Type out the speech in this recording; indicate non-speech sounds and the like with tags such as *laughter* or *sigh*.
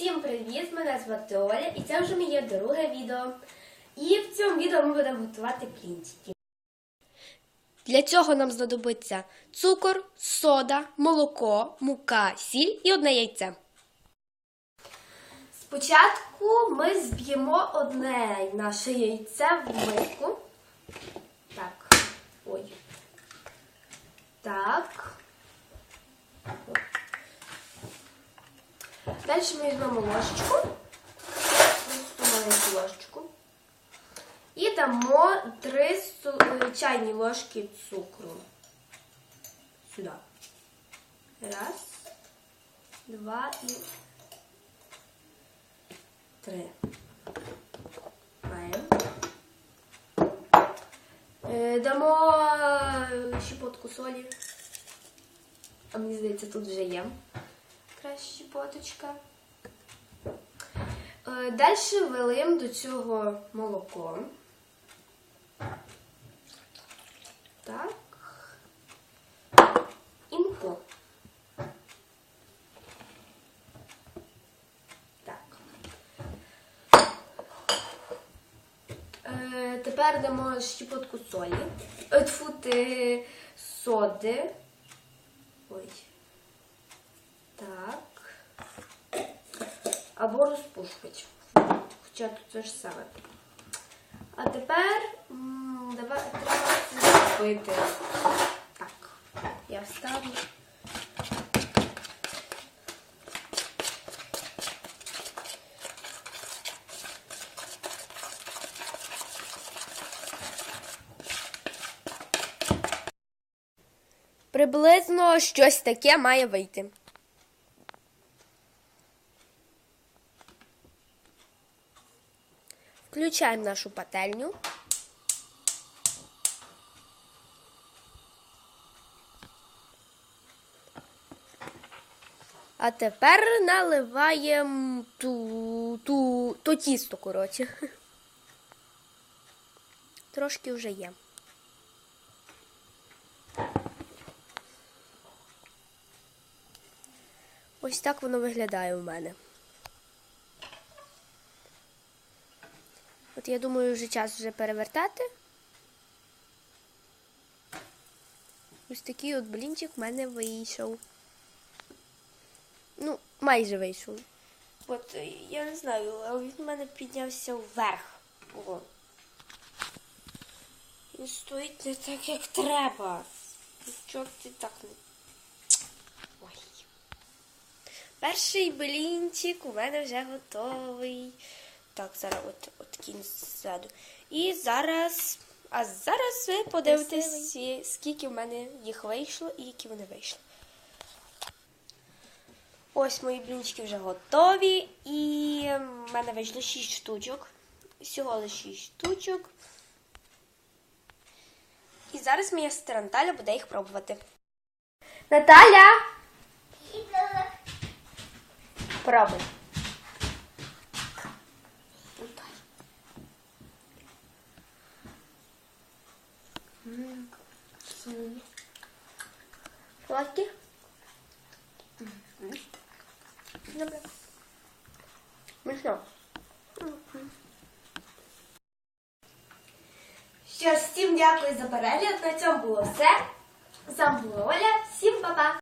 Всім привіт! Мене звати Оля і це вже моє друге відео. І в цьому відео ми будемо готувати плінчики. Для цього нам знадобиться цукор, сода, молоко, мука, сіль і одне яйце. Спочатку ми зб'ємо одне наше яйце в миску. Так. Ой. Так. Далі ми візьмемо ложечку, маленьку ложечку. І дамо 3 чайні ложки цукру. Сюди. Раз, два і три. Маємо. Е, Дамо е, щепотку солі. А мені здається, тут вже є якраз щепоточка. Далі вилим до цього молоко. Так. І муку. Так. Е, Тепер дамо щепотку солі. Е, Тьфу, ти соди. Ой. Так. Або розпушувач. Хоча тут те ж саме. А тепер м, давай треба це зробити. Так, я вставлю. Приблизно щось таке має вийти. Включаємо нашу пательню. А тепер наливаємо ту, ту, то тісто, коротше. *laughs* Трошки вже є. Ось так воно виглядає у мене. От я думаю, вже час вже перевертати. Ось такий от блінчик в мене вийшов. Ну, майже вийшов. От е, я не знаю, але він в мене піднявся вверх. О. Він стоїть не так, як треба. Чого ти так не. Ой. Перший блінчик у мене вже готовий. Так, зараз от, от кінь ззаду. І зараз. А зараз ви подивитесь, скільки в мене їх вийшло і які вони вийшли. Ось мої блінчики вже готові. І в мене вийшло 6 штучок. Всього лише 6 штучок. І зараз моя сестра Наталя буде їх пробувати. Наталя! Пробуй. Сладкі? Добре. Що ж, всім дякую за перегляд. На цьому було все. З вами була Оля. Всім па-па!